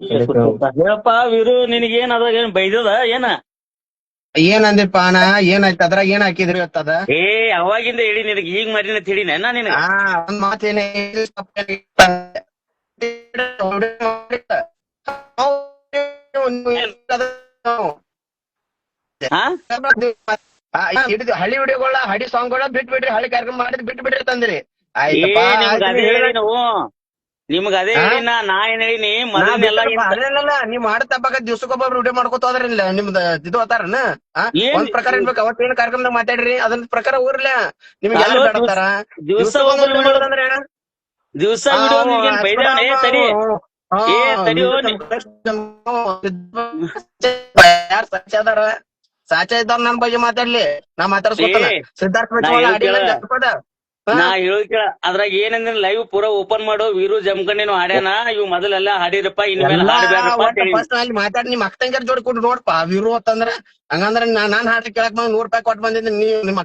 ಹೇಳಪ್ಪ ವೀರು ನಿನಗೇನ್ ಅದ ಏನ್ ಬೈದದ? ಏನ? ಏನ್ ಅಂದಿಪ್ಪ ಅಣ್ಣ? ಏನಾಯ್ತು? ಅದ್ರಾಗ ಏನ್ ಹಾಕಿದ್ರಿ ಇವತ್ತದ ಏ ಅವಾಗಿಂದ ಹೇಳಿ ನಿನಗೆ ಈಗ ಮರಿನ ತಿಳಿನ ನಾ ನಿನಗ? ಆ ಒಂದ್ ಮಾತೇನೆ ಹಾ? ಹಿಡಿದು ಹಳ್ಳಿ ವಿಡಿಯೋಗಳ ಹಳ್ಳಿ ಸಾಂಗ್ಗಳ ಬಿಟ್ ಬಿಡ್ರಿ ಹಳ್ಳಿ ಕಾರ್ಯಕ್ರಮ ಮಾಡಿದ್ ಬಿಟ್ ಬಿಡ್ರಿ ತಂದ್ರಿ ಆಯ್ತು ನಿಮ್ಗ ಅದೇ ಹೇಳಿ ನಾವು ನಿಮ್ಗ ಅದೇ ನಾ ಏನ್ ಹೇಳಿನಿ ಮೊದಲನೆಲ್ಲ ಅಲ್ಲ ನೀವ್ ಮಾಡತಪ್ಪಾಗ ದಿವ್ಸಕ್ಕೊಬ್ಬೊಬ್ರು ರೂಢಿ ಮಾಡ್ಕೊತ ಹೋದ್ರಿಲ್ಲ ನಿಮ್ದ ಇದು ಹೋತಾರನ ಏನ್- ಒಂದ್ ಪ್ರಕಾರ ಇರ್ಬೇಕು ಅವತ್ತೇನ್ ಕಾರ್ಯಕ್ರಮದಾಗ ಮಾತಾಡ್ರಿ? ಅದನ್ ಪ್ರಕಾರ ಊರ್ಲ. ನಿಮ್ಗೆ ಎಲ್ಲ ಯಾರು ಬೇಡತ್ತಾರ ದಿವಸ ದಿವ್ಸ ಏ ಯಾರ್ ಸಾಚ ಅದಾರ? ಸಾಚ ಇದ್ದವ್ರ ನನ್ ಬಗ್ಗೆ ಮಾತಾಡ್ಲಿ. ನಾ ಮಾತಾಡ್ಸ್ಕೊತಾನ. ಸಿದ್ಧಾರ್ಥ ನಾ ಪಂಚವಾಳ ಹೇಳ್ ಅಡಿಲ್ಲ ಕೇಳ. ಜನಪದ ಹಾ? ನಾ ಹೇಳೋದ್ ಅದ್ರಾಗ ಏನಂದ್ರ ಲೈವ್ ಪೂರಾ ಓಪನ್ ಮಾಡು ವೀರು ಜಮ್ಕಂಡೇನು ಹಾಡ್ಯಾನ ಇವ್ ಮೊದಲೆಲ್ಲ ಹಾಡಿರಪ್ಪ ಇನ್ಮೇಲೆ. ಅಲ್ಲಿ ಮಾತಾಡಿ ನಿಮ್ ಅಕ್ಕಂಗಾರ ಜೋಡಿ ಕೊಟ್ಟು ನೋಡ್ಪಾ ವೀರು ಅಂತಂದ್ರ ಹಂಗಂದ್ರ ನಾನ್ ಹಾಡ್ರಿ ಕೇಳಕ್ ಬಂದ್ ನೂರ್ ರೂಪಾಯಿ ಕೊಟ್ಟು ಬಂದಿದ್ದೆ ನೀವ್ ನಿಮ್ಮ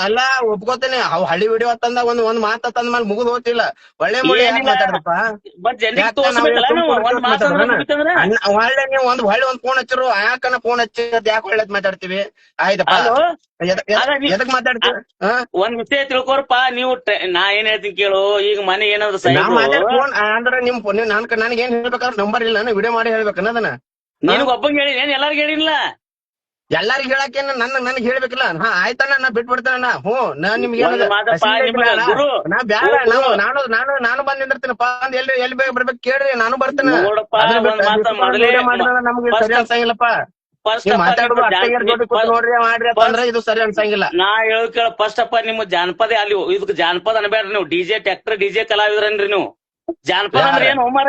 ಅಲ್ಲ ಒಪ್ಕೋತೇನೆ ಅವ್ ಹಳ್ಳಿ ವಿಡಿಯೋ ತಂದ ಒಂದ್ ಒಂದ್ ಮಾತ ತಂದ ಮೇಲೆ ಮುಗಿದ್ ಹೋಗ್ತಿಲ್ಲ. ಒಳ್ಳೆ ಮುಳಿ ಯಾಕೆ ಏನಿಲ್ಲ. ಮಾತಾಡ್ದಪ್ಪ? ಮತ್ ಜನರಿಗೆ ಯಾಕೆ ತೋರ್ಸ್ಬೇಕಲ್ಲ ನಾವು ನೀವು ಒಂದ್ ಮಾತಂದ್ರೆ ಮಾತಾಡೋಣ? ಮುಗಿತಂದ್ರೆ ಅಣ್ಣ, ಒಳ್ಳೆ ನೀವು ಒಂದ್ ಹೊಳ್ಳಿ ಒಂದ್ ಫೋನ್ ಹಚ್ಚಿರು ಯಾಕನ ಫೋನ್ ಹಚ್ಚಿ ಯಾಕೆ ಒಳ್ಳೇದ್ ಮಾತಾಡ್ತೀವಿ? ಆಯ್ತಪ್ಪ. ಎದಕ್- ಒಂದ್ ವಿಷಯ ತಿಳ್ಕೊರಪ್ಪ ನೀವು ನಾ ಏನ್ ಹೇಳ್ತೀನಿ ಕೇಳು ಈಗ ಮನೆ ಏನಾದ್ರು ಅಂದ್ರೆ ನಿಮ್ ನನ್ ನನಗೆ ಏನ್ ಹೇಳ್ಬೇಕಾದ್ರೆ ನಂಬರ್ ಇಲ್ಲ ವಿಡಿಯೋ ಮಾಡಿ ಹೇಳ್ಬೇಕನ್ನ ಅದನ್ನ ನಿನಗ್ ಒಬ್ಬಂಗ್ ಹೇಳಿ ಏನ್ ಎಲ್ಲಾರ್ಗ ಹೇಳಿಲ್ಲ ಎಲ್ಲಾರಿಗ ಹೇಳಕ್ಕೆ ನನ್ ನನ್ಗೆ ಹೇಳ್ಬೇಕಿಲ್ಲ. ಹಾ ಆಯ್ತಣ್ಣ ನಾ ಬಿಟ್ಬಿಡ್ತೇನ ಹ್ಞೂ ನಾ ನಿಮ್ಗೆ ನಾನು ನಾನು ನಾನು ಬಂದ್ ನಿಂದಿರ್ತೀನಪ್ಪ ಅಂದ್ ಎಲ್ಲಿ ಎಲ್ಲಿ ಬೇಗ ಬರ್ಬೇಕು ಕೇಳ್ರಿ ನಾನು ಬರ್ತೇನೆ. ನಮ್ಗೆ ಸರಿ ಅನ್ಸಂಗಿಲ್ಲಪ್ಪ. ನಾ ಹೇಳ ಕೇಳ ಫಸ್ಟ್ ಅಪ್ಪ ನಿಮ್ ಜಾನಪದ ಅಲ್ಲಿ ಇದಕ್ ಜಾನಪದ ಅನ್ಬೇಡ ನೀವು. ಡಿಜೆ ಟ್ಯಾಕ್ಟರ್ ಡಿಜೆ ಕಲಾವಿದ್ರನ್ರಿ ನೀವು? ಜಾನಪದ ಅಂದ್ರೆ? ಏನ್ ಹೋಮಾರ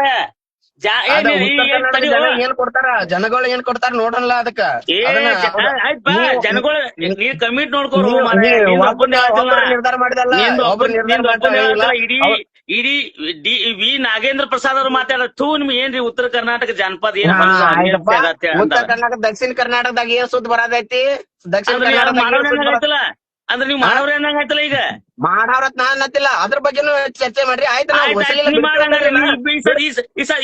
ಜಾ ಏನ್ ಕೊಡ್ತಾರ? ಜನಗಳು ಏನ್ ಕೊಡ್ತಾರ ನೋಡ್ರಲ್ಲ ಅದಕ್ಕ. ಜನಗಳು ನೀ ಕಮಿಟ್ ನೋಡ್ಕೋರು ನಿರ್ಧಾರ ಮಾಡಿದಲ್ಲ. ಇಡೀ ಇಡೀ ಡಿ ವಿ ನಾಗೇಂದ್ರ ಪ್ರಸಾದ್ ಅವ್ರು ಮಾತಾಡ ಥೂ ನಿಮ್ಗೆ ಏನ್ರಿ ಉತ್ತರ ಕರ್ನಾಟಕ ಜಾನಪದ ಏನ್ ಉತ್ತರ ಕರ್ನಾಟಕ ದಕ್ಷಿಣ ಕರ್ನಾಟಕದಾಗ ಏನ್ ಸುದ್ದಿ ಬರದೈತಿ ದಕ್ಷಿಣ ಅಂದ್ರೆ ನೀವು ಮಾಡೋರ್ ಆಯ್ತಲ್ಲ ಈಗ? ಮಾಡವ್ರ ನಾನ್ ಅತ್ತಿಲ್ಲ ಅದ್ರ ಬಗ್ಗೆನೂ ಚರ್ಚೆ ಮಾಡ್ರಿ. ಆಯ್ತು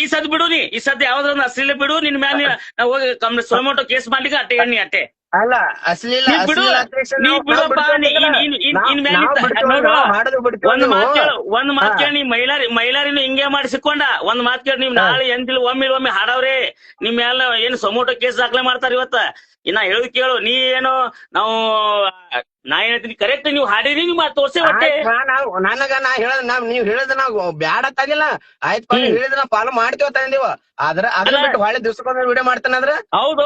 ಈ ಸದ್- ಬಿಡು ನೀ. ಈ ಸದ್ ಯಾವ್ದ್ರ ಅಶ್ಲೀಲ ಬಿಡು. ನಿನ್ ಮ್ಯಾಲ ಹೋಗಿ ಕಮ್ ಸೊಮೋಟೋ ಕೇಸ್ ಮಾಡ್ಲಿಕ್ಕೆ ಅಟ್ಟೆ ಎಣ್ಣಿ ಅಟ್ಟೆ. ಅಲ್ಲ ಅಶ್ಲೀಲ ನೀ ಬಿಡು. ಅಶ್ಲೀಲ ಅಧ್ಯಕ್ಷ ನೀ ನಾವು- ಬಿಡು ನಾವು ಬಾ, ನೀ- ಬಿಡ್ತೀವಿ ಇನ್- ಇನ್- ಇನ್- ನಾವು- ಇನ್ ಮ್ಯಾಲ್ ನಾವು ಇತ್ತ- ಬಿಡ್ತೀವಿ, ನೋಡು. ನಾವು ಮಾಡೋದು ಬಿಡ್ತೀವಿ ಒಂದ್ ಮಾತ್. ಕೇಳು ಒಂದ್ ಮಾತ್. ಕೇಳಿ ನೀ ಮೈಲಾರಿ ಮೈಲಾರಿನ ಹಿಂಗೆ ಮಾಡಿಸಿಕೊಂಡ ಒಂದ್ ಮಾತ್ ಕೇಳಿ ನೀವ್ ನಾಳೆ ಎಂತಿಲ್ ಒಮ್ಮೆ ಒಮ್ಮೆ ಹಾಡವ್ರಿ ನಿಮ್ ಮ್ಯಾಲ ಏನ್ ಸೊಮೋಟೋ ಕೇಸ್ ದಾಖಲೆ ಮಾಡ್ತಾರ ಇವತ್ತ ಇನ್ನ ಹೇಳು ಕೇಳು ನೀ ಏನು ನಾವು ನಾ ಹೇಳ್ತೀನಿ ಕರೆಕ್ಟ್ ನೀವು ಹಾಡಿರಿ ನೀವು ತೋರ್ಸೆ ಒಟ್ಟೆ. ಆಯ್ತ್ ನಾವು ನನಗ ನಾ ಹೇಳದ್ ನಾವ್ ನೀವ್ ಹೇಳಿದ ನಾವ್ ಬ್ಯಾಡ ತಾಗಿಲ್ಲ. ಆಯ್ತು ಹ್ಮ್. ಹೇಳಿದ ನಾವು ಫಾಲೋ ಮಾಡ್ತೀವ ತಂದಿವ ಆದ್ರ ಅದ್ರ. ಬಿಟ್ಟು ಹೊಳೆ ದಿವ್ಸಕ್ಕೊಮ್ಮೆ ವಿಡಿಯೋ ಮಾಡ್ತಾನೆ ಅಂದ್ರೆ ಹೌದು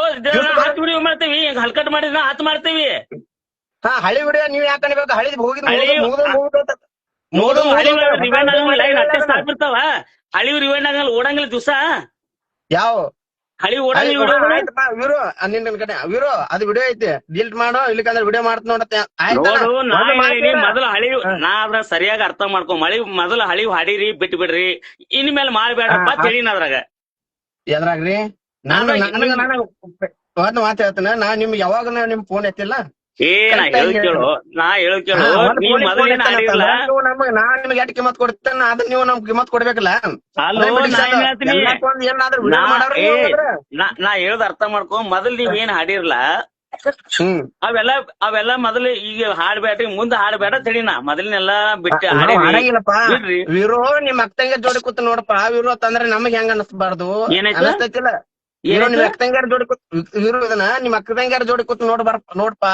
ಹತ್ತು ವಿಡಿಯೋ ಮಾಡ್ತೀವಿ ಹಲ್ಕಟ್ ಮಾಡಿದ್ರೆ ಹತ್ ಮಾಡ್ತೀವಿ. ಹಾ ಹಳಿ ವಿಡಿಯೋ ನೀವ್ ಯಾಕೆ ಅನ್ಬೇಕು? ಹಳಿ ಹೋಗಿದ್ ಹಳಿ- ರಿವೈಂಡ್ ಆಗಲ್ಲ ಓಡಂಗಿಲ್ಲ ದಿವ್ಸ. ಯಾವ? ಹಳಿ ಓಡಲಿ ವಿಡಿಯೋ ಆಯ್ತಪ್ಪ ವಿರು ನಿನ್ ಕಡೆ. ವಿರು ಅದು ವಿಡಿಯೋ ಐತಿ. ಡಿಲೀಟ್ ಮಾಡೋ ಇಲ್ಲಿಕಂದ್ರೆ ವಿಡಿಯೋ ಮಾಡ್ತ ನೋಡತ್ತೆ. ನೋಡು ನಾ ಹೇಳಿನಿ ಮೊದಲು ಹಳಿ ನಾ ಅದ್ರ ಸರಿಯಾಗಿ ಅರ್ಥ ಮಾಡ್ಕೊ. ಮಳಿ ಮೊದಲ ಹಳಿ ಹಾಡಿರಿ ಬಿಟ್ಟು ಬಿಡ್ರಿ ಇನ್ಮೇಲೆ ಹಾ. ತಿಳಿನ ಅದ್ರಾಗ. ಎದ್ರಾಗ್ರಿ? ನಾನು ಒಂದ್ ಮಾತು ಹೇಳ್ತೇನೆ. ನಾ ನಿಮ್ಗೆ ಯಾವಾಗ ನಿಮ್ ಫೋನ್ ಎತ್ತಿಲ್ಲ? ಏ ನಾ ಹೇಳು ಕೇಳು. ನಾ ಹೇಳು ಕೇಳು. ನೀವ್ ಒಂದ್ ನೀ phone ಗೆ ಮೊದಲು phone ಏನ್ ಹಾಡಿರಲ್ಲ ಎತ್ತಲ್ಲ, ನೀವು ನಮ್ಗೆ ನಾ ನಿಮ್ಗೆ ಎಷ್ಟು ಕಿಮ್ಮತ್ ಕೊಡ್ತೇನೆ ಅದನ್ನ ನೀವು ನಮ್ಗೆ ಕಿಮ್ಮತ್ ಕೊಡ್ಬೇಕಲ್ಲ? ನಾ ಹೇಳ್ದ ಅರ್ಥ ಮಾಡ್ಕೊ. ಮೊದಲ್ ನೀವ್ ಏನ್ ಹಾಡಿರ್ಲ? ಅವೆಲ್ಲ ಅವೆಲ್ಲ ಮೊದಲು ಈಗ ಹಾಡ್ಬೇಡ್ರಿ ಮುಂದೆ ಹಾಡ್ಬೇಡ ತಡಿನಾ ಮೊದಲನೆಲ್ಲ ಬಿಟ್ಟು ಹಾಡಿಲ್ಲಪ್ಪ ವಿರೋ ನಿಮ್ ಅಕ್ಕಂಗೆ ಜೋಡಿ ಕೂತ್ ನೋಡಪ್ಪ. ವಿರೋ ತಂದ್ರೆ ನಮಗ್ ಹೆಂಗ ಅನಸ್ಬಾರ್ದು? ಏನಾಯ್ತು? ವಿರೋ ನಿಮ್ ಅಕ್ಕಂಗಾರ ಜೋಡಿ ಕೂತ್ ಇವ್ರು ಇದನ್ನ ನಿಮ್ ಅಕ್ಕಂಗಾರ ಜೋಡಿ ಕೂತ್ ನೋಡ್ ಬರ್ ನೋಡ್ಪ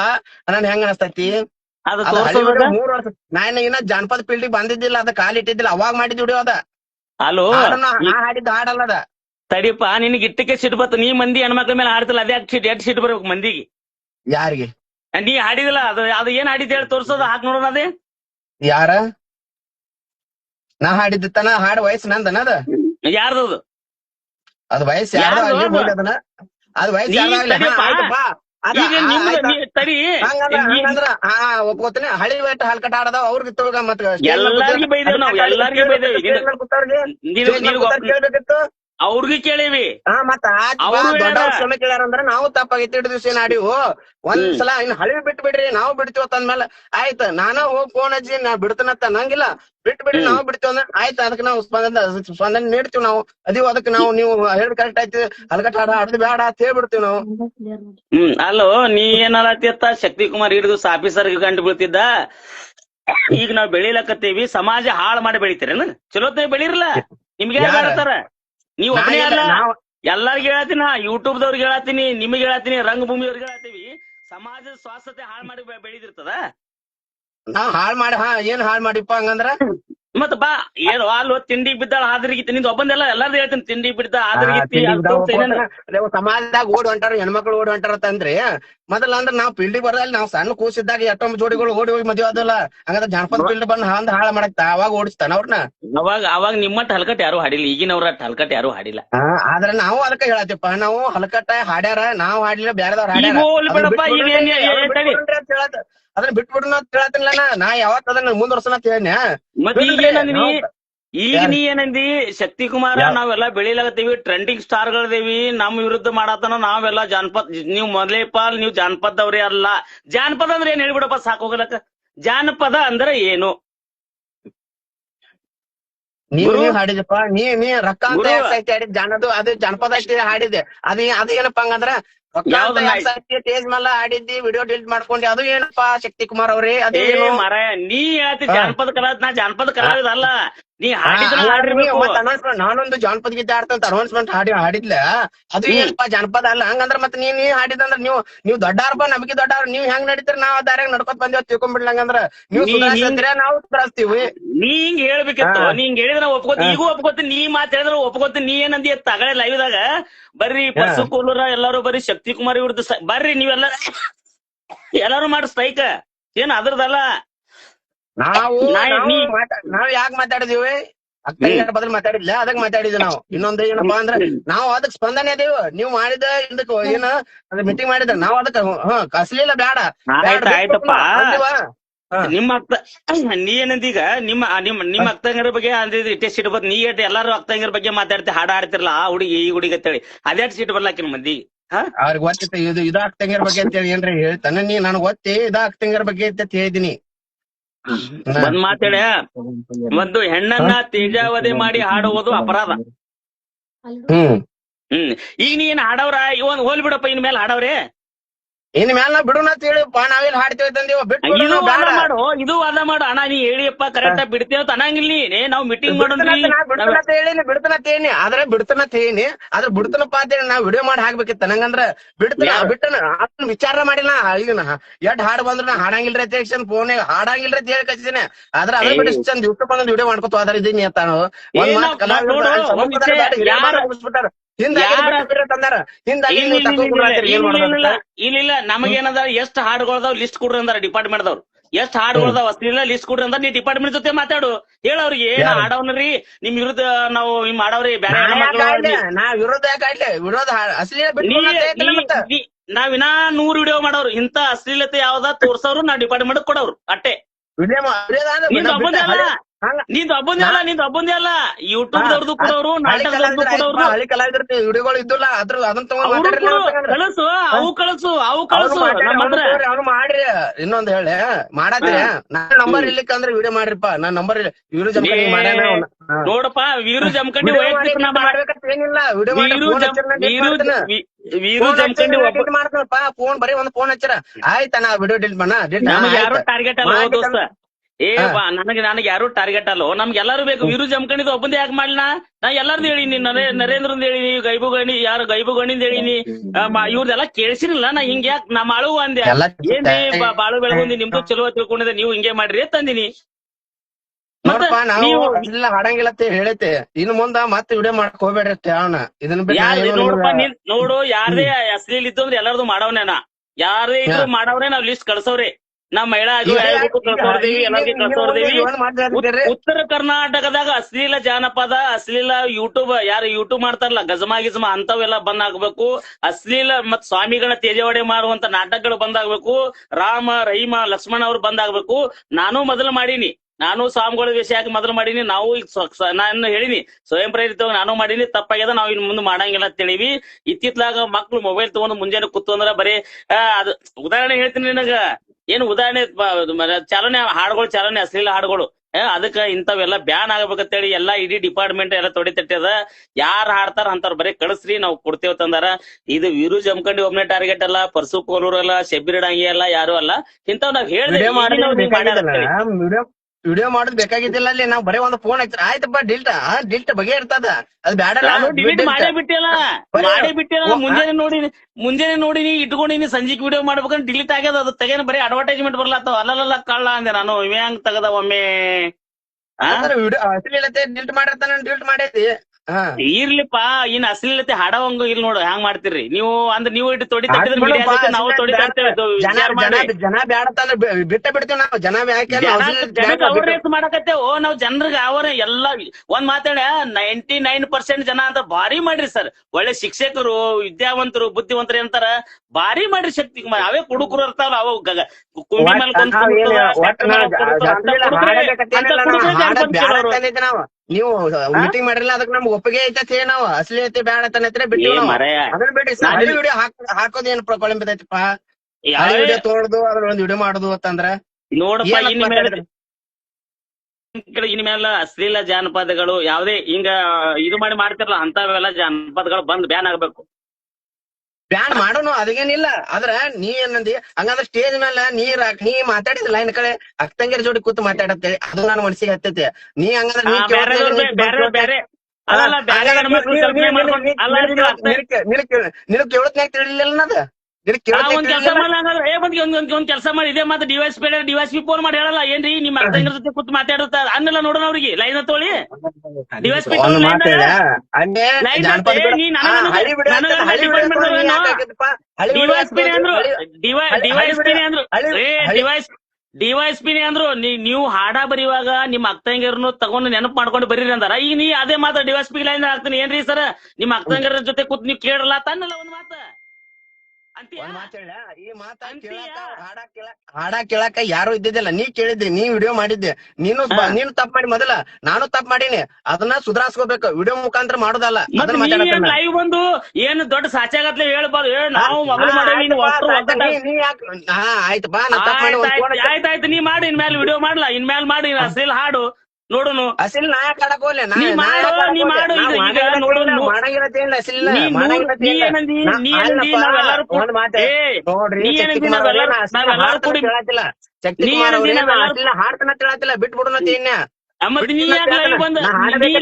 ನನ್ ಹೆಂಗ ಅನಸ್ತೈತಿ? ಮೂರ್ ವರ್ಷ ನಾನು ಇನ್ನ ಜಾನಪದ ಪೀಳಿಗೆ ಬಂದಿದ್ದಿಲ್ಲ ಅದ ಕಾಲ್ ಇಟ್ಟಿದ್ದಿಲ್ಲ ಅವಾಗ ಮಾಡಿದ್ ವಿಡಿಯೋ ಅದ. ನಾ ಹಾಡಿದ್ ಹಾಡಲ್ಲ ಅದ. ತಡಿಯಪ್ಪ ನಿನಗೆ ಇಟ್ಟಕ್ಕೆ ಸಿಟ್ಟು ಬತ್ತ ನೀ ಮಂದಿ ಹೆಣ್ಮಕ್ಳ ಮೇಲೆ ಹಾಡ್ತಿಲ್ಲ ಅದೇ ಸಿಟ್ ಎಟ್ ಸಿಟ್ಟು ಬರ್ಬೇಕು ಮಂದಿಗೆ? ಯಾರಿಗೆ? ನೀ ಹಾಡಿದಿಲ್ಲ ಅದು ಅದು ಏನ್ ಹಾಡಿದ್ ಹೇಳಿ ತೋರ್ಸೋದು ಹಾಕ್ ನೋಡೋಣ ಅದೇ. ಯಾರ? ನಾ ಹಾಡಿದ್ದ ತನ ಹಾಡ್ ವಯಸ್ಸು ನಂದನ ಅದ? ಯಾರ್ದದು? ಅದ್ ವಯಸ್ಸು ಯಾರ್ದು ಯಾರ್ದು ಅದನ್ನ ಅದ್ ವಯಸ್ಸು ನೀ ಯಾರ್ದು ಆಗ್ಲಿ. ಹಾ, ತಡಿಯಪ್ಪ. ಆಯ್ತಪ್ಪ. ಅದ- ಈಗ ಆ, ನಿಮ್ದು ಆಯ್ತಾ? ನೀ- ತಡಿ ಹಂಗಂದ್ರ ನೀ- ಹಂಗಂದ್ರ ಹಾ ಒಪ್ಕೋತೀನಿ ಹಳಿ ವೇಟ್ ಹಲ್ಕಟ ಆಡದ ಅವ್ರಿಗೆ ತೊಳ್ಗ ಮತ್ತೆ ಎಲ್ಲಾರ್ಗಿ ಬೈದೇವ್ ನಾವ್, ಎಲ್ಲಾರ್ಗಿ ಬೈದೇವ್. ನಿನಗ್- ನಿನಗ್- ನಿನಗ್ ಒಬ್ಬ- ಕೇಳ್ಬೇಕಿತ್ತು ಅವ್ರಿಗೆ ಕೇಳಿವಿ. ಹಾ ಮತ್ತ ಕೇಳ್ಯಾರ ಅಂದ್ರ ನಾವು ತಪ್ಪಾಗೈತಿ ಎರಡು ದಿವಸ ನಾಡಿವು ಒಂದ್ಸಲ ಇನ್ ಹಳಿ ಬಿಟ್ಟು ಬಿಡ್ರಿ ನಾವು ಬಿಡ್ತೀವಿ ಅಂದ್ಮೇಲೆ ಆಯ್ತ ನಾನ ಹೋಗ್ ಫೋನ್ ಹಚ್ಚಿ ನಾ ಬಿಡ್ತನತ್ತ ನಂಗಿಲ್ಲ ಬಿಟ್ಟು ಬಿಡ್ರಿ. ನಾವು ಬಿಡ್ತೀವಿ ಅಂದ್ರೆ ಆಯ್ತ ಅದಕ್ಕೆ ನಾವು ಸ್ಪಂದನ ಸ್ಪಂದನೆ ನೀಡ್ತೀವಿ ನಾವು. ಅದೀವ್ ಅದಕ್ಕೆ ನಾವು ನೀವು ಹೇಳಿ ಕರೆಕ್ಟ್ ಆಯ್ತು. ಹಲಗಟ್ಟ ಹಾಡ ಹಾಡದ್ ಬೇಡ ಅಂತ ಹೇಳ್ಬಿಡ್ತೀವಿ ನಾವು. ಹ್ಮ್ ಅಲ್ಲೋ ನೀ ಏನಾರತ್ತ ಶಕ್ತಿ ಕುಮಾರ್ ಹಿಡಿದು ಆಫೀಸರ್ ಗಂಟು ಬೀಳ್ತಿದ್ದ? ಈಗ ನಾವ್ ಬೆಳಿಲಕತ್ತೀವಿ ಸಮಾಜ ಹಾಳು ಮಾಡಿ ಬೆಳಿತೀರೇನು? ಚಲೋತ್ನೇ ಬೆಳಿರಲ್ಲ ನಿಮ್ಗೆ ಯಾರು ಯಾರ? ನೀವ್ ಎಲ್ಲಾರ್ಗ ಹೇಳತ್ತೀನಿ ಯೂಟ್ಯೂಬ್ ದವ್ರಿಗೆ ಹೇಳತ್ತೀನಿ ನಿಮಗೆ ಹೇಳತ್ತೀನಿ ರಂಗಭೂಮಿಯವ್ರಿಗೆ ಹೇಳತ್ತೀವಿ. ಸಮಾಜದ ಸ್ವಾಸ್ಥತೆ ಹಾಳ್ ಮಾಡಿ ಬೆಳಿದಿರ್ತದ? ನಾವ್ ಹಾಳ್ ಮಾಡಿ ಹಾ ಏನ್ ಹಾಳ್ ಮಾಡಿಪ್ಪ ಹಂಗಂದ್ರ? ಮತ್ತ ಬಾ ಏನು ಅಲ್ವ ತಿಂಡಿ ಬಿದ್ದಾಳ ಹಾದ್ರಿಗಿತ್ತಿ ನಿಂದ ಒಬ್ಬಂದೆಲ್ಲ ಎಲ್ಲಾರು ಹೇಳ್ತೀನಿ ತಿಂಡಿ ಬಿದ್ದ ಹಾದ್ರಿಗಿತ್ತಿ ಸಮಾಜದಾಗ ಓಡಿ ಹೊಂಟಾರ ಹೆಣ್ಮಕ್ಳು ಓಡಿ ಹೊಂಟಾರ ಅಂತಂದ್ರಿ ಮೊದಲ ಅಂದ್ರ ನಾವ್ ಪಿಲ್ಡಿ ಬರಲ್ಲ ನಾವ್ ಸಣ್ಣ ಕೂಸಿದ್ದಾಗ ಎಷ್ಟೊಂದ್ ಜೋಡಿಗಳು ಓಡಿ ಹೋಗಿ ಮದ್ವೆ ಆದಲ್ಲ ಹಂಗಂದ್ರ ಜಾನಪದ ಫೀಲ್ಡ್ ಬಂದ್ ಹಾಂದ್ ಹಾಳ ಮಾಡಕ್ ಅವಾಗ ಓಡಿಸ್ತಾನ ಅವ್ರನ್ನ ಅವಾಗ ಅವಾಗ ನಿಮ್ಮಟ್ಟ ಹಲ್ಕಟ್ ಯಾರು ಹಾಡಿಲ್ಲ ಈಗಿನವ್ರ ಹಲ್ಕಟ್ ಯಾರು ಹಾಡಿಲ್ಲ. ಆದ್ರ ನಾವು ಅದಕ್ಕ ಹೇಳತ್ತಪ್ಪ ನಾವು ಹಲ್ಕಟ್ಟ ಹಾಡ್ಯಾರ ನಾವ್ ಹಾಡಿಲ್ಲ ಬೇರೆದವ್ರ ಹಾಡ್ಯಾರ. ಅದನ್ನ ಬಿಟ್ಬಿಡೋಣ ಅಂತ ಹೇಳತ್ತಿಲ್ಲ ನಾ ಯಾವತ್ ಅದನ್ನ ಮುಂದುವರ್ಸೋಣ ಅಂತ ಹೇಳಿ ಮತ್ ಈಗ ನೀ ಏನಂದಿ ಶಕ್ತಿ ಕುಮಾರ ನಾವೆಲ್ಲಾ ಬೆಳಿಲಾಗತ್ತೀವಿ ಟ್ರೆಂಡಿಂಗ್ ಸ್ಟಾರ್ ಗಳದೇವಿ ನಮ್ ವಿರುದ್ಧ ಮಾಡತನ ನಾವೆಲ್ಲಾ ಜಾನಪದ ನೀವು ಮೊದಲೇ ಪಾಲ್ ನೀವು ಜಾನಪದವ್ರೇ ಅಲ್ಲ. ಜಾನಪದ ಅಂದ್ರೆ ಏನ್ ಹೇಳ್ಬಿಡಪ್ಪ ಸಾಕೋಗಲಕ್ಕ ಜಾನಪದ ಅಂದ್ರೆ ಏನು? ನೀವ್ ಗುರು. ಹಾಡಿದಪ್ಪ ನೀ ನೀ ರೊಕ್ಕ ಜಾನದು ಅದು ಜನಪದ ಹಾಡಿದೆ. ಅದು ಅದು ಏನಪ್ಪಾ ಹಂಗಂದ್ರ ಹಾಡಿದ್ದಿ ವಿಡಿಯೋ ಡಿಲೀಟ್ ಮಾಡ್ಕೊಂಡಿ. ಅದು ಏನಪ್ಪಾ ಶಕ್ತಿ ಕುಮಾರ್ ಅವ್ರಿ? ಅದು ಮಾರಾಯ ನೀ ಹೇಳ್ತಿ ಜಾನಪದ ಕಲಾ ನಾ ಜಾನಪದ ಕಲಾವಿದ ಅಲ್ಲ ನೀ ಹಾಡಿದ್ರ ನಾನೊಂದು ಜಾನಪದ ಗೀತೆ ಆಡ್ತಂತ ಅನೌನ್ಸ್ಮೆಂಟ್ ಹಾಡಿ ಹಾಡಿದ್ಲ. ಅದು ಏನಪ್ಪ ಜಾನಪದ ಅಲ್ಲ? ಹಂಗಂದ್ರ ಮತ್ತೆ ನೀ ನೀ ಹಾಡಿದಂದ್ರ ನೀವು ನೀವು ದೊಡ್ಡಾರಪ್ಪ ನಮಗೆ ದೊಡ್ಡವ್ರ ನೀವ್ ಹೆಂಗ್ ನಡೀತೀರ? ನಾವ್ ದಾರ್ಯಾಗ ನಡ್ಕೊತ ಬಂದೇವ್ ತಿಳ್ಕೊಂಡ್ಬಿಡ್ಲ ಹಂಗಂದ್ರ. ನೀವು ನಾವ್ ಸುಧಾರಿಸ್ತೀರ ನಾವು ಸುಧಾರಿಸ್ತೀವಿ. ನೀ ಹಿಂಗ್ ಹೇಳ್ಬೇಕಿತ್ತು. ನೀ ಹಿಂಗ್ ಹೇಳಿದ್ರ ನಾ ಒಪ್ಕೋತಿ ಈಗ ಒಪ್ಕೋತೀನಿ ನೀ ಮಾತ್ ಹೇಳಿದ್ರ ಒಪ್ಕೋತೀನಿ ನೀ ಏನಂದಿ ತಗಳೆ ಲೈವ್ದಾಗ ಬರ್ರಿ ಬಸ್ಸು ಕೂಲರ ಎಲ್ಲಾರು ಬರ್ರಿ ಶಕ್ತಿ ಕುಮಾರ್ ಇವ್ರದ್ದು ಬರ್ರಿ ನೀವೆಲ್ಲ. ಎಲ್ಲಾರು ಮಾಡಿ ಸ್ಟ್ರೈಕ್ ಏನ್ ಅದ್ರದಲ್ಲ ನಾವು ನಾವು ಯಾಕೆ ಮಾತಾಡಿದೀವಿ? ಬದಲು ಮಾತಾಡಿಲ್ಲ ಅದಕ್ ಮಾತಾಡಿದ್ವಿ ನಾವು. ಇನ್ನೊಂದು ಏನಪ್ಪಾ ಅಂದ್ರ ನಾವು ಅದಕ್ ಸ್ಪಂದನೆ ಅದೇವ ನೀವು ಮಾಡಿದ ಇದಕ್ ಏನ ಅದ್ ಮೀಟಿಂಗ್ ಮಾಡಿದ ನಾವ್ ಅದಕ್ಕ ಹ ಕಸ್ಲಿಲ್ಲ ಆಯ್ತಪ್ಪ. ನಿಮ್ಮ ಅಕ್ಕ ನೀ ಏನಂದೀಗ ನಿಮ್ಮ ನಿಮ್ ನಿಮ್ಮ ಅಕ್ತಂಗಿರ ಅಕ್ಕಂಗರ ಬಗ್ಗೆ ಅಂದಿದ್ ಇಟ್ಟೆ ಸಿಟ್ಟು ಬರ್ ನೀ ಎಲ್ಲಾರು ಅಕ್ಕಂಗರ ಬಗ್ಗೆ ಮಾತಾಡ್ತಿ ಹಾಡ ಆಡ್ತಿರ್ಲ ಆ ಹುಡುಗಿ ಈ ಹುಡುಗಿ ಅಂತೇಳಿ. ಅದೇ ಸಿಟ್ ಬರ್ಲಾಕಿನ ಮಂದಿ ಅವ್ರಿಗೆ ಗೊತ್ತಿತ್ತು ಇದು ಇದಾಗ್ತಂಗ ತಂಗಿರ ಬಗ್ಗೆ ಅಂತ ಹೇಳಿ ಏನ್ರಿ ಹೇಳ್ತಾನೆ. ನೀ ನನಗ್ ಗೊತ್ತಿ ಇದಾಗ್ತಂಗ ತಂಗಿರ ಬಗ್ಗೆ ಅಂತ ಹೇಳಿದೀನಿ. ಒಂದ್ ಮಾತೇಳ ಒಂದು ಹೆಣ್ಣನ್ನ ತೇಜಾವಧಿ ಮಾಡಿ ಹಾಡುವುದು ಅಪರಾಧ. ಹ್ಮ್. ಹ್ಮ್. ಈಗ ನೀನ್ ಹಾಡವ್ರ ಇವನ್ ಹೋಲ್ ಬಿಡಪ್ಪ ಇನ್ ಮೇಲೆ ಹಾಡವ್ರೆ. ಇನ್ ಮ್ಯಾಲ ನಾವ್ ಬಿಡುನ ಅಂತ ಹೇಳಿಪ್ಪ ನಾವೇನ್ ಹಾಡ್ತೇವೆ ತಂದೇವ ಬಿಟ್ಟು ಇದು ವಾದ ಬೇಡ ಮಾಡು ಇದು ವಾದ ಮಾಡು. ಅಣ್ಣ ನೀ ಹೇಳಿಯಪ್ಪ ಕರೆಕ್ಟ್ ಬಿಡ್ತೇವ ಅನ್ನಂಗಿಲ್ಲ ನೀ ನಾವ್ ಮೀಟಿಂಗ್ ಮಾಡೋಣ್ರಿ. ಅಂತ ಹೇಳಿನಿ ಬಿಡ್ತನ ತೇನಿ ಆದ್ರೆ ಬಿಡ್ತನ ತೇನಿ ಆದ್ರೆ ಬಿಡ್ತನಪ್ಪ ಅಂತೇಳಿ ನಾವ್ ವಿಡಿಯೋ ಮಾಡಿ ಹಾಕ್ಬೇಕಿತ್ತ. ನಂಗಂದ್ರ ಬಿಡ್ತನ? ಬಿಟ್ಟನ ಅದನ್ನ ವಿಚಾರ ಮಾಡಿಲ್ಲ. ಈಗ ನಾ ಎಟ್ ಹಾಡ್ ಬಂದ್ರ ನಾ ಹಾಡಂಗಿಲ್ರಿ ಅಂತ ಹೇಳಿ ಫೋನ್ ಹಾಡಂಗಿಲ್ರಿ ಅಂತ ಹೇಳಿ ಕಳ್ಸಿದ್ದೀನಿ ಆದ್ರೆ ಅದ್ರ ಏ. ಬಿಟ್ಟು ಚಂದ ಯೂಟ್ಯೂಬ್ ಬಂದ್ ವಿಡಿಯೋ ಮಾಡ್ಕೊತ ಅದರ ಇದೀನಿ ಅಂತ ನಾವು. ಒಂದ್ ಏ, ಮಾತ್ ನಾವ್- ಕಲಾವಿದ್ರು ನೋಡು, ಒಂದ್ ವಿಷಯ, ಯಾರ- ಮಾತ್ರ ಮುಗಿಸ್ಬಿಟ್ಟಾರ. ಇಲ್ಲ ನಮಗೇನದ ಎಷ್ಟ್ ಹಾಡುಗಳದಾವ್ ಲಿಸ್ಟ್ ಕೊಡ್ರಿ ಅಂದಾರ ಡಿಪಾರ್ಟ್ಮೆಂಟ್ ದವ್ರು. ಎಷ್ಟ್ ಹಾಡುಗಳದಾವ ಅಷ್ಟಿಲ್ಲ ಲಿಸ್ಟ್ ಕೊಡ್ರಿ ಅಂದ್ರ ನೀ ಡಿಪಾರ್ಟ್ಮೆಂಟ್ ಜೊತೆ ಮಾತಾಡು. ಹೇಳ ಅವ್ರಿಗೆ ಏನ ಯಾರು? ಹಾಡವ್ನರಿ ನಿಮ್ ವಿರುದ್ಧ ನಾವು ನಿಮ್ ಮಾಡವ್ರಿ ಬೇರೆ ನಾ ವಿರೋಧ ಯಾಕೆ ವಿರೋಧ ಅಸಲಿ ಬಿಟ್ಟು ಮತ್ತ? ನಾವ್ ಇನ್ನ ನೂರ್ ವಿಡಿಯೋ ಮಾಡೋರು ಇಂತ ಅಶ್ಲೀಲತೆ ಯಾವ್ದ ತೋರ್ಸವ್ರು ನಾ ಡಿಪಾರ್ಟ್ಮೆಂಟ್ ಕೊಡವ್ರು ಅಟ್ಟೆ. ನಿಂದ ಒಬ್ಬಂದೇ ಅಲ್ಲ ನಿಂದ ಒಬ್ಬಂದೇ ಅಲ್ಲ. ಯೂಟ್ಯೂಬ್ ದವ್ರದ್ದು ಕೊಡೋರು ನಾಟಕದವ್ರದ್ದು ಕೊಡೋರು. ಹಳಿ ಕಲಾವಿದ್ರ ವಿಡಿಯೋಗಳು ಇದ್ದಲ್ಲ ಅದ್ರ ಅದನ್ನ ತಗೊಂಡ್ ಕಳಸು ಅವು ಕಳಸು ಅವು ಕಳಸು ಅವ್ನು ಮಾಡ್ರಿ. ಇನ್ನೊಂದ್ ಹೇಳಿ ಮಾಡತ್ರಿ ನನ್ ನಂಬರ್ ಇರ್ಲಿಕ್ಕ ಅಂದ್ರೆ ವಿಡಿಯೋ ಮಾಡ್ರಿಪ್ಪ. ನನ್ ನಂಬರ್ ವೀರು ಜಮಖಂಡಿ ಏ, ಮಾಡ್ಯಾನ. ನೋಡಪ್ಪ ವೀರು ಮಾಡಿ ವೈಯಕ್ತಿಕ ಮಾಡ್ಬೇಕಂತ ಏನಿಲ್ಲ. ವಿಡಿಯೋ ವೀರು ವೀರು ನಾ ಒಬ್ಬ delete ಫೋನ್ ಬರೀ ಒಂದ್ ಫೋನ್ ಹಚ್ಚರ. ಆಯ್ತಾ ನಾ ವಿಡಿಯೋ ಡಿಲೀಟ್ ಮಾಡ ಟಾರ್ಗೆಟ್ ಅಲ್ಲ ದೋಸ್ತ. ಏ ಬಾ ನನಗೆ ನನಗೆ ಯಾರು ಟಾರ್ಗೆಟ್ ಅಲ್ಲೋ. ನಮ್ಗೆ ಎಲ್ಲಾರು ಬೇಕು ವೀರು ಜಮಖಂಡಿದ ಒಬ್ಬಂದೇ ಯಾಕೆ ಮಾಡ್ಲಿನ ನಾ ಎಲ್ಲಾರ್ದು ಹೇಳಿನಿ ನರೇ ನರೇಂದ್ರಂದ್ ಹೇಳಿನಿ ಗೈಬು ಗಣಿ ಯಾರು ಗೈಬು ಗಣಿಂದ ಹೇಳಿನಿ ಇವ್ರದೆಲ್ಲ ಕೇಳಿಸಿರಲಿಲ್ಲ. ನಾ ಹಿಂಗ್ ಯಾಕೆ ನಾ ಮಾಳು ಅಂದೆ. ಬಾ- ಬಾಳು ಬೆಳಗುಂದಿ ನಿಮ್ದು ಚಲೋ ತಿಳ್ಕೊಂಡಿದೆ ನೀವು ಹಿಂಗೆ ಮಾಡ್ರಿ ತಂದಿನಿ ಇಲ್ಲ ಹಾಡಂಗಿಲ್ಲ ಹೇಳೈತೆ ಮುಂದ ಮತ್ತೆ ವಿಡಿಯೋ ಮಾಡಕ್ ಹೋಗ್ಬೇಡ್ರಿ ಇದನ್ನ ಏನು ನೋಡಪ್ಪ ನೋಡು ಯಾರದೇ ಅಶ್ಲೀಲ್ ಇದ್ದು ಅಂದ್ರೆ ಎಲ್ಲಾರ್ದು ಮಾಡವ್ನೇನ. ಯಾರದೇ ಇದ್ರು. ಮಾಡವ್ರೆ ನಾವ್ ಲಿಸ್ಟ್ ಕಳ್ಸವ್ರಿ. ನಾವ್ ಮಹಿಳಾ ಆಯೋಗಕ್ಕೂ ಕಳ್ಸೋರ್ದೀವಿ ಎಲ್ಲರಿಗೆ ಕಳ್ಸೋರ್ದೀವಿ. ಉತ್ತರ ಕರ್ನಾಟಕದಾಗ ಅಶ್ಲೀಲ ಜಾನಪದ ಅಶ್ಲೀಲ ಯೂಟ್ಯೂಬ್ ಯಾರು ಯೂಟ್ಯೂಬ್ ಮಾಡ್ತಾರಲ್ಲ ಗಜಮಾ ಗಿಜಮ ಅಂತವೆಲ್ಲ ಬಂದ್ ಆಗ್ಬೇಕು ಅಶ್ಲೀಲ ಮತ್ ಸ್ವಾಮಿಗಳ ತೇಜವಡೆ ಮಾಡುವಂತ ನಾಟಕಗಳು ಬಂದಾಗ್ಬೇಕು. ರಾಮ ರಹೀಮ ಲಕ್ಷ್ಮಣ ಅವ್ರು ಬಂದಾಗ್ಬೇಕು. ನಾನು ಮೊದಲು ಮಾಡೀನಿ. ನಾನು ಸ್ವಾಮಿಗಳ ವಿಷಯ ಮೊದಲು ಮಾಡೀನಿ. ನಾವು ನಾನು ಹೇಳಿನಿ ಸ್ವಯಂ ಪ್ರೇರಿತವಾಗಿ ನಾನು ಮಾಡೀನಿ. ತಪ್ಪಾಗ್ಯದ ನಾವು ಇನ್ ಮುಂದೆ ಮಾಡಂಗಿಲ್ಲ ಅಂತ ತಿಳಿವಿ ಇತ್ತಿತ್ಲಾಗ ಮಕ್ಳು ಮೊಬೈಲ್ ತಗೊಂಡು ಮುಂಜಾನೆ ಕೂತು ಅಂದ್ರ ಬರೀ ಅದು ಉದಾಹರಣೆ ಹೇಳ್ತೀನಿ ನಿನಗ. ಏನು ಉದಾಹರಣೆ ಚಾಲನೆ ಹಾಡುಗಳು ಚಾಲನೆ ಅಶ್ಲೀಲ ಹಾಡುಗಳು. ಅದಕ್ಕ ಇಂಥವೆಲ್ಲ ಬ್ಯಾನ್ ಆಗ್ಬೇಕಂತೇಳಿ ಎಲ್ಲಾ ಇಡೀ ಡಿಪಾರ್ಟ್ಮೆಂಟ್ ಎಲ್ಲ ತೊಡಿ ತಟ್ಟದ. ಯಾರ್ ಹಾಡ್ತಾರ ಅಂತವ್ರ ಬರೀ ಕಳಿಸ್ರಿ ನಾವು ಕೊಡ್ತೇವ್ ತಂದಾರ. ಇದು ವೀರು ಜಮಖಂಡಿ ಒಮ್ಮೆ ಟಾರ್ಗೆಟ್ ಅಲ್ಲ ಪರ್ಸು ಕೋಲೂರ್ ಅಲ್ಲ ಶಬ್ಬೀರ್ ಡಾಂಗಿ ಅಲ್ಲ ಯಾರು ಅಲ್ಲ. ಇಂಥವ್ ನಾವ್ ಹೇಳ್ದೆ ವಿಡಿಯೋ ಮಾಡೋದ್ ಬೇಕಾಗಿದ್ದಲ್ಲ ಅಲ್ಲಿ. ನಾವ್ ಬರೀ ಒಂದ್ ಫೋನ್ ಹಚ್ಚಿರ ಆಯ್ತಪ್ಪ ಡಿಲ್ಟ್ ಆ ಡಿಲ್ಟ್ ಬಗೆ ಇರ್ತದ. ಅದ್ ಬ್ಯಾಡಲ್ಲ. ನಾನು ಡಿಲೀಟ್ ಮಾಡೇ ಬಿಟ್ಟಿಲ್ಲ. ಬರೀ- ಮಾಡೇ ಬಿಟ್ಟಿಲ್ಲ. ಓ, ಮುಂಜಾನೆ ನೋಡಿನಿ. ಮುಂಜಾನೆ ನೋಡಿನಿ ಇಟ್ಕೊಂಡಿನಿ. ಸಂಜೆಗ್ ವಿಡಿಯೋ ಮಾಡ್ಬೇಕಂದ್ರೆ ಡಿಲೀಟ್ ಆಗ್ಯದ. ಅದು ತೆಗೇನ ಬರೀ ಅಡ್ವರ್ಟೈಸ್ಮೆಂಟ್ ಬರ್ಲಾತಾವ. ಅಲ್ಲಲ್ಲ ಕಳ್ಳ ಅಂದೆ ನಾನು. ಇವ್ಯಾಂಗ್ ಹೆಂಗ್ ತೆಗದ ಒಮ್ಮೆ. ಡಿಲ್ಟ್ ಮಾಡಿರ್ತಾನ ಡಿಲ್ಟ್ ಮಾಡೈತಿ ಇರ್ಲಿಪ್ಪ ಇನ್ ಅಶ್ಲೀಲತೆ ಹಾಡವಂಗ ಇಲ್ಲಿ ನೋಡು ಹ್ಯಾಂಗ್ ಮಾಡ್ತೀರಿ ನೀವು ಅಂದ್ರೆ ನೀವು ಇಟ್ಟು ತೊಡಿ ತಟ್ಟಿದ್ರೆ ಹಾಡ್ಬಿಡು media ಜೊತೆ ನಾವು ತೊಡಿ ಜನ ಅದು ಜನ ವಿಚಾರ ಜನ ಜನ ಬ್ಯಾಡತ್ತಂದ್ರೆ ಬಿಟ್ಟ ಬಿಡ್ತೀವಿ ನಾವು. ಜನ ಯಾಕೆ ಜನಕ್ಕೆ ಅವೇರ್ನೆಸ್ ಮಾಡಕತ್ತೇವ. ಓ ನಾವ್ ಜನರಿಗೆ ಅವರ ಎಲ್ಲಾ ಒಂದ್ ಮಾತಾಡ ನೈಂಟಿ ನೈನ್ ಪರ್ಸೆಂಟ್ ಜನ ಅಂತ ಭಾರಿ ಮಾಡ್ರಿ ಸರ್. ಒಳ್ಳೆ ಶಿಕ್ಷಕರು ವಿದ್ಯಾವಂತರು ಬುದ್ಧಿವಂತರು ಅಂತಾರ ಭಾರಿ ಮಾಡ್ರಿ ಶಕ್ತಿ. ಕುಮಾರ್ ಅವೇ ಕುಡುಕರು ಇರ್ತಾವಲ್ಲ ಅವು ಗಗ- ಕುಂಬಿ ಮೇಲೆ ಅಂತ ಕುಡುಕ್ರೆ- ಅಂತ ಕುಡುಕ್ರೆ ಜಾನಪದ ಕೇಳೋರು. ನಾವು. ನೀವು ಮೀಟಿಂಗ್ ಮಾಡಿರಲ್ಲ ಅದಕ್ಕೆ ನಮ್ಗೆ ಒಪ್ಪಿಗೆ ಐತೆ ನಾವು. ಅಶ್ಲೀಲತೆ ಬ್ಯಾಡ ತನತ್ರ ಏ ಬಿಟ್ಟು ಮರೆಯ ಅದನ್ನ ಬಿಡಿ ಸಾಲಿ ಹಳಿ ವಿಡಿಯೋ ಹಾಕೋದ್ ಏನ್ ಪ್ರಾಬ್ಲಮ್ ಬಿದ್ದೈತಪ್ಪ ಹಳಿ ವಿಡಿಯೋ ತೋಡದು ಅದ್ರ ಒಂದ್ ವಿಡಿಯೋ ಮಾಡುದು ಅಂತಂದ್ರ. ನೋಡಪ್ಪ ಇನ್ಮೇಲ ಅಶ್ಲೀಲ ಜಾನಪದಗಳು ಯಾವ್ದೇ ಹಿಂಗ ಇದು ಮಾಡಿ ಮಾಡ್ತಿರಲ್ಲ ಅಂತವೆಲ್ಲ ಜಾನಪದಗಳು ಬಂದ್ ಬ್ಯಾನ್ ಆಗ್ಬೇಕು. ಬ್ಯಾನ್ ಮಾಡೋನು ಅದಗೇನಿಲ್ಲ ಆದ್ರ ನೀ ಏನಂದಿ? ಹಂಗಂದ್ರ ಸ್ಟೇಜ್ ಮೇಲೆ ನೀರ್ ನೀ ಮಾತಾಡಿದ ಲೈನ್ ಕಡೆ? ಅಕ್ತಂಗಿರ ಜೋಡಿ ಕೂತ್ ಮಾತಾಡತ್ತೆ. ಅದು ನನ್ನ ಮನಸ್ಸಿಗೆ ಹತ್ತೈತಿ. ನೀ ಹಂಗಂದ್ರ ನೀ ಆ, ಕೇಳ್ತಾ ಬ್ಯಾರೆದವ್ರ್ ಇಲ್ಲ, ಬೇ- ನೀ ಬ್ಯಾರೆ ಬಂದ್ ಬ್ಯಾರೆ ಅಲ್ಲಲ್ಲ ಬ್ಯಾರೆ ಹಂಗಂದ್ರ ಹೆಣ್ಮಕ್ಳು ನೀ- ಕಲ್ಪನೆ ನೀ- ಮಾಡ್ಕೊಂಡ್ ನೀ- ಅಲ್ಲ ನೀ- ಇದು ಅರ್ಥ ನಿನಗ್ ಕೇ- ನಿನಗ್ ಕೇಳತ್ನ್ಯಾಗ ತಿಳಿಲಿಲ್ಲ ಅನ್ನದ ಒಂದ್ ಕೆಲಸ ಮಾಡಲ್ಲ ಹಂಗಾದ್ರೆ ಏ ಬಂದ್ ಒಂದ್ ಒಂದ್ ಒಂದ್ ಕೆಲಸ ಮಾಡಿ ಇದೇ ಮಾತು ಡಿವೈಸ್ ಬೇಡ ಡಿವೈಸ್ ಪಿ ಫೋನ್ ಮಾಡಿ ಹೇಳಲ್ಲ ಏನ್ರಿ? ನಿಮ್ಮ ಅಕ್ಕಂಗ್ರ ಜೊತೆ ಕೂತ್ ಮಾತಾಡುತ್ತಾ ಅನ್ನಲ್ಲ ನೋಡೋಣ ಅವ್ರಿಗೆ ಲೈನ್ ತೋಳಿ ಡಿವೈಸ್ ಪಿ ಮತ್ತೆ ಡಿವೈಸ್ ಪಿ ಅಂದ್ರು ಡಿವೈಸ್ ಹಳಿ ಪಿ ಅಂದ್ರು. ಏ ಡಿವೈಸ್ ಡಿವೈಸ್ ಪಿ ಅಂದ್ರು ನೀವು ಹಾಡ ಬರೆಯುವಾಗ ನಿಮ್ಮ ಅಕ್ಕಂಗಿರನ್ನು ತಗೊಂಡು ನೆನಪು ಮಾಡ್ಕೊಂಡು ಬರೀರಿ ಅಂದಾರ. ಈಗ ನೀ ಅದೇ ಮಾತ್ರ ಡಿವೈಸ್ ಪಿ ಲೈನ್ ಹಾಕ್ತೀನಿ. ಏನ್ರಿ ಸರ್? ನಿಮ್ಮ ಅಕ್ಕಂಗಿರ ಜೊತೆ ಕೂತ್ ನೀವು ಕೇಳಲ್ಲ ತನ್ನಲ್ಲ ಒಂದ್ ಒಂದ್ ಮಾತ್ ಹೇಳ. ಈ ಮಾತ ಅಂತೀಯ? ಕೇಳಾಕ ಹಾಡ ಕೇಳಾಕ ಹಾಡ ಕೇಳಾಕ ಯಾರು ಇದ್ದಿದ್ದಿಲ್ಲ. ನೀ ಕೇಳಿದ್ರಿ ನೀ ವಿಡಿಯೋ ಮಾಡಿದ್ದೆ. ನೀನು ಬ-. ನೀನು ತಪ್ಪ ಮಾಡಿ ಮೊದಲ. ನಾನು ತಪ್ಪ ಮಾಡೀನಿ. ಅದನ್ನ ಸುಧಾರಿಸ್ಕೋಬೇಕು. ವಿಡಿಯೋ ಮುಖಾಂತರ ಮಾಡೋದಲ್ಲ. ಮತ್ ಅದನ್ನ ನೀ ಏನ್ ಮಾತಾಡತ್ತೇನೆ. ಲೈವ್ ಬಂದು ಏನು ದೊಡ್ಡ ಸಾಚಾಗತ್ಲೆ ಹೇಳ್ಬಾರ್ದು. ಏ ನಾವು ಮಾಡೇವಿ ಆಯ್ತು, ಒಗ್ಗಟ್ಟ ನೀ- ನೀ ಯಾಕ್- ನಾ ತಪ್ಪ ಮಾಡಿ ಒಂದ್ ಫೋನ್ ಹಚ್ಚಿ- ಆಯ್ತಾಯ್ತು ನೀ ಮಾಡಿ ಇನ್ಮೇಲೆ ವಿಡಿಯೋ ಮಾಡ್ಲಾ. ಇನ್ಮೇಲೆ ಮಾಡಿ ಅಸಲ್ ಹಾಡು. ನೋಡುನು ಅಸಿಲ್ ನಾ ಯಾಕ್ ಆಡಕ್ ನಾ- ಮಾಡು, ನೀ ಹೋಗ್ಲಿ? ಮಾಡು, ಈಗ- ನೋಡು, ಏನಿಲ್ಲ, ಅಸಿಲ್ ಕೂಡಿ- ಒಂದ್ ಮಾತೆ. ನೋಡ್ರಿ ನಾವೆಲ್ಲರೂ ಕೂಡಿ ಕೇಳತ್ತಿಲ್ಲ. ಶಕ್ತಿ ಹಾಡ್ತಾನ ಕೇಳತ್ತಿಲ್ಲ ಬಿಟ್ಬಿಡುನ ತೀನ್ಯ ಹಾಡತ್ತಿಲ್ಲ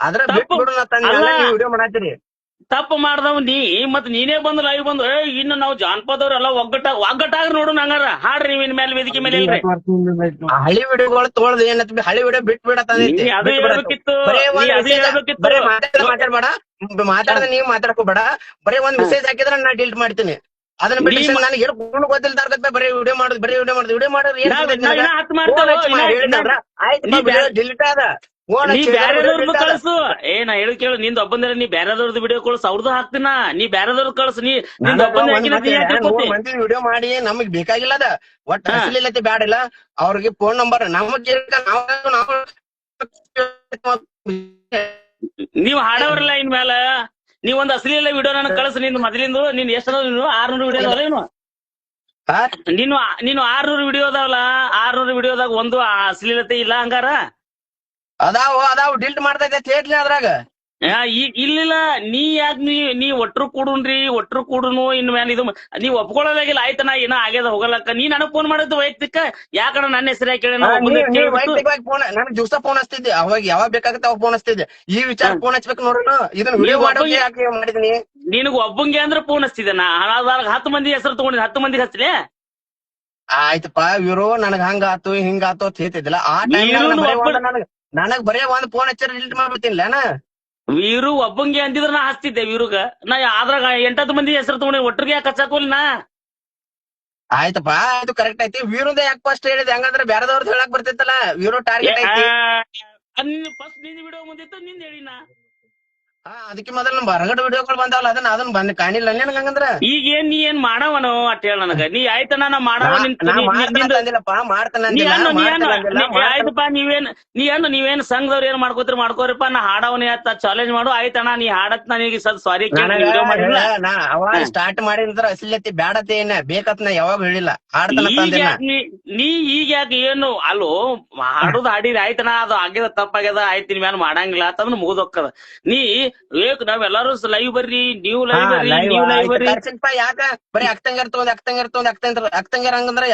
ಅದ್ರ ತಪ್ಪು. ಬಿಟ್ಬಿಡುನ ತಂದ ಅಲ್ಲ. ನೀವು ವಿಡಿಯೋ ಮಾಡತ್ತೀರಿ ತಪ್ಪು ಮಾಡ್ದವ್ ನೀ ಮತ್ ನೀನೇ ಬಂದ್ರ ಲೈವ್ ಬಂದು ಇನ್ನು ನಾವು ಜಾನಪದವ್ರೆಲ್ಲ ಒಗ್ಗಟ್ಟ ಒಗ್ಗಟ್ಟಾಗ ನೋಡು ನಂಗಾರ. ಹಾಡ್ರಿ ನೀವಿನ ಇನ್ಮೇಲೆ ವೇದಿಕೆ ಮೇಲೆ ಇಲ್ರಿ. ಹಳೆ ವಿಡಿಯೋಗಳು ತೋಳ್ದು ಏನತ್ ಹಳಿ ವಿಡಿಯೋ ಬಿಟ್ ಬಿಡ ನೀ ಅದು ಹೇಳ್ಬೇಕಿತ್ತು ಹೇಳ್ಬೇಕಿತ್ತು. ಮಾತಾಡ್ಬೇಡ ಮಾತಾಡದ ನೀವ್ ಮಾತಾಡ್ಕೋಬೇಡ ಬರೇ ಒಂದ್ ಮೆಸೇಜ್ ಹಾಕಿದ್ರೆ ನಾ ಡಿಲೀಟ್ ಮಾಡ್ತೀನಿ. ಅದನ್ನ ಬಿಡಿ ನನಗೆ ಏನು ಗುಣ ಗೊತ್ತಿಲ್ಲ ಬರೀ ವಿಡಿಯೋ ಮಾಡುದು ಬರೀ ವಿಡಿಯೋ ಮಾಡುದು. ವಿಡಿಯೋ ಮಾಡೋದು ಏನ್ ಆಯ್ತು ಡಿಲೀಟ್ ಆದ. ನೀ ಬ್ಯಾರದವ್ರದ್ದು. ಕಳ್ಸು. ಏ ನಾ ಹೇಳಿ ಕೇಳು ನಿಂದ ಒಬ್ಬಂದ್ರೆ ನೀ ಬ್ಯಾರೆದವ್ರದ್ದು ವಿಡಿಯೋ ಕಳ್ಸು ಅವ್ರದ್ದು ಹಾಕ್ತೀನ. ನೀ ಬ್ಯಾರೆದವ್ರದ್ದು ಕಳ್ಸು ನೀ ನಿಂದ ಮಂದಿ ವಿಡಿಯೋ ಮಾಡಿ ನಮಗ್ ಬೇಕಾಗಿಲ್ಲ ಅದ. ಒಟ್ಟ. ಅಸಲಿಲ್ಲತೆ ಬ್ಯಾಡಿಲ್ಲ ಅವ್ರಿಗೆ ಫೋನ್ ನಂಬರ್ ನಮಗ್ ನಾವು ಹಾಡವ್ರಲ್ಲ ಇನ್ ಮ್ಯಾಲ. ನೀವ್ ಒಂದ್ ಅಸಲಿ ಎಲ್ಲ ವಿಡಿಯೋ ನನಗ್ ಕಳ್ಸು ನಿಂದ ಮೊದಲಿಂದು ನೀನ್ ಎಷ್ಟು ನೀನು ಆರ್ನೂರು ವಿಡಿಯೋ ಅದಾವ ಏನು? ನೀನು ನೀನು ಆರ್ನೂರು ವಿಡಿಯೋ ಅದಾವಲ್ಲ? ಆರ್ನೂರು ವಿಡಿಯೋದಾಗ ಒಂದು ಅಶ್ಲೀಲತೆ ಇಲ್ಲ ಹಂಗಾರ? ಅದಾವ ಅದಾವ ಡಿಲ್ಟ್ ಮಾಡ್ತೈತೆ ಥಿಯೇಟ್ರಿ ಅದ್ರಾಗ. ಆ, ಈ- ಇಲ್ಲಿಲ್ಲ ನೀ ಯಾಕ್ ನೀ ನೀ ಒಟ್ರು ಕೂಡುನ್ರಿ ಒಟ್ರು ಕೂಡುನು ಇನ್ ಮ್ಯಾನ್ ಇದು ಮ- ನೀವ್ ಒಪ್ಕೊಳ್ಳೋದಾಗಿಲ್ಲ ಆಯ್ತ ನಾ ಏನೋ ಆಗ್ಯದ ಹೋಗಲಕ್ಕ ನೀ ನನಗ್ ಫೋನ್ ಮಾಡಿದ್ದು ವೈಯಕ್ತಿಕ? ಯಾಕಣ ನನ್ನ ಹೆಸರು ಕೇಳಿ ನೀ- ನೀ ವೈಯಕ್ತಿಕವಾಗಿ ಫೋನ್ ನನಗ್ ದಿವಸ ಫೋನ್ ಹಚ್ತಿದ್ದೆ. ಅವಾಗ ಯಾವಾಗ ಬೇಕಾಗತ್ತೆ ಅವಾಗ ಫೋನ್ ಹಚ್ತಿದ್ದೆ. ಈ ವಿಚಾರ ಫೋನ್ ಹಚ್ಬೇಕು ನೋಡ್ರಿ ಇದನ್ನ ವಿಡಿಯೋ ನೀವು ಮಾಡೋಕೆ ಒಬ್ಬಗೆ- ಯಾಕೆ ಮಾಡಿದೀನಿ ನಿನಗ್ ಒಬ್ಬಂಗೆ ಅಂದ್ರೆ ಫೋನ್ ಹಚ್ತಿದ್ದೆ ನಾ. ಹತ್ತು ಮಂದಿ ಹೆಸರು ತಗೊಂಡಿದ್ ಹತ್ತು ಮಂದಿ ಹಚ್ಲಿ ಆಯ್ತಪ್ಪ ಇವ್ರು ನನಗ್ ಹಂಗಾತು ಹಿಂಗಾತು ಅಂತ ಹೇಳ್ತಿದ್ದಿಲ್ಲ. ಆ ನೀನು ಟೈಮ್ ಒಬ್ಬ- ನನಗ್ ನನಗ್ ಬರೇ ಒಂದ್ ಫೋನ್ ಹಚ್ಚರ ಡಿಲೀಟ್ ಮಾಡ್ಬಿಡ್ತೀನಿ ನಾ ವೀರು ಒಬ್ಬಂಗೆ ಅಂದಿದ್ರ ನಾ ಹಚ್ತಿದ್ದೆ ವೀರುಗ. ನಾ ಅದ್ರಾಗ ಎಂಟತ್ತು ಮಂದಿ ಹೆಸರು ತಗೊಂಡಿ ಒಟ್ಟಿಗೆ ಯಾಕೆ ಹಚ್ಚಾಕೋಲ್ ನಾ? ಆಯ್ತಪ್ಪ ಆಯ್ತು ಕರೆಕ್ಟ್ ಐತಿ. ವೀರುದ ಯಾಕೆ ಫಸ್ಟ್ ಹೇಳಿದೆ? ಹಂಗಂದ್ರೆ ಬೇರೆದವ್ರದ್ದು ಹೇಳಕ್ ಬರ್ತಿತ್ತಲ್ಲ ವೀರು ಟಾರ್ಗೆಟ್ ಐತಿ. ಫಸ್ಟ್ ನಿನ್ ವಿಡಿಯೋ ಮುಂದಿತ್ತು ನಿಂದ ಹೇಳಿನ. ಹಾ ಅದಕ್ಕೆ ಮೊದಲ ಹೊರಗಡೆ ವಿಡಿಯೋಗಳು ಬಂದಾವಲ್ಲ ಅದನ್ನ ಅದನ್ನ ಬಂದ್ ಕಾಣಿಲ್ಲ ನಿನಗ ಹಂಗಂದ್ರ ಈಗ ಏನ್ ನೀ ಏನ್ ಮಾಡವನು ಅಟ್ ಹೇಳ ನನಗ. ನೀ ಆಯ್ತನ ನಾ ಮಾಡವ ನಾ- ನಿಂತ ನಾ ಅನ್ನು ಅನ್ನು. ಆಯ್ತಪ್ಪ ನೀವೇನ್ ನೀ ಅನ್ನು ನೀವೇನ್ ಸಂಘದವ್ರ ಏನ್ ಮಾಡ್ಕೋತೀರಿ ಮಾಡ್ಕೋರಿಪ್ಪ ನಾ ಹಾಡವನೇ ಅಂತ ಚಾಲೆಂಜ್ ಮಾಡು. ಆಯ್ತಣ್ಣ ನೀ ಹಾಡತ್ ನನಗೆ ಸಾರಿ ನನಗ ವಿಡಿಯೋ ಮಾಡಿಲ್ಲ. ನಾ ಅವಾಗ ಸ್ಟಾರ್ಟ್ ಮಾಡಿದ್ರ ಅಸಲತಿ ಬ್ಯಾಡತಿ ಏನ ಬೇಕತ್ ನಾ ಯಾವಾಗ ಹೇಳಿಲ್ಲ. ಹಾಡ್ತಾನ ಈಗ ತಂದಿನ ಯಾಕ್ ನೀ ನೀ ಈಗ ಯಾಕೆ ಏನು ಅಲ್ಲೋ ಹಾಡೋದು ಹಾಡಿರಿ ಆಯ್ತಣ್ಣ ಅದು ಆಗ್ಯದ ತಪ್ಪಾಗ್ಯದ ಆಯ್ತು ನಿಮ್ ಮ್ಯಾಲ ಮಾಡಂಗಿಲ್ಲ ಅಂತಂದ್ರೆ ಮುಗಿದೋಕ್ಕದ ನೀ ಏಕ್ ಎಲ್ಲಾರು ಲೈವ್ ಬರ್ರಿ ನೀವು ಲೈವ್ ಬರ್ರಿ ನೀವು ಲೈವ್ ಬರ್ರಿ. ಯಾಕ? ಬರೀ ಅಕ್ತಂಗರ್ ತಗೊಂಡ್ ಅಕ್ತಂಗರ್ ತಗೊಂಡ್ ಅಕ್ತಂಗರ್ ಅಕ್ತಂಗರ್ ಹಂಗಂದ್ರ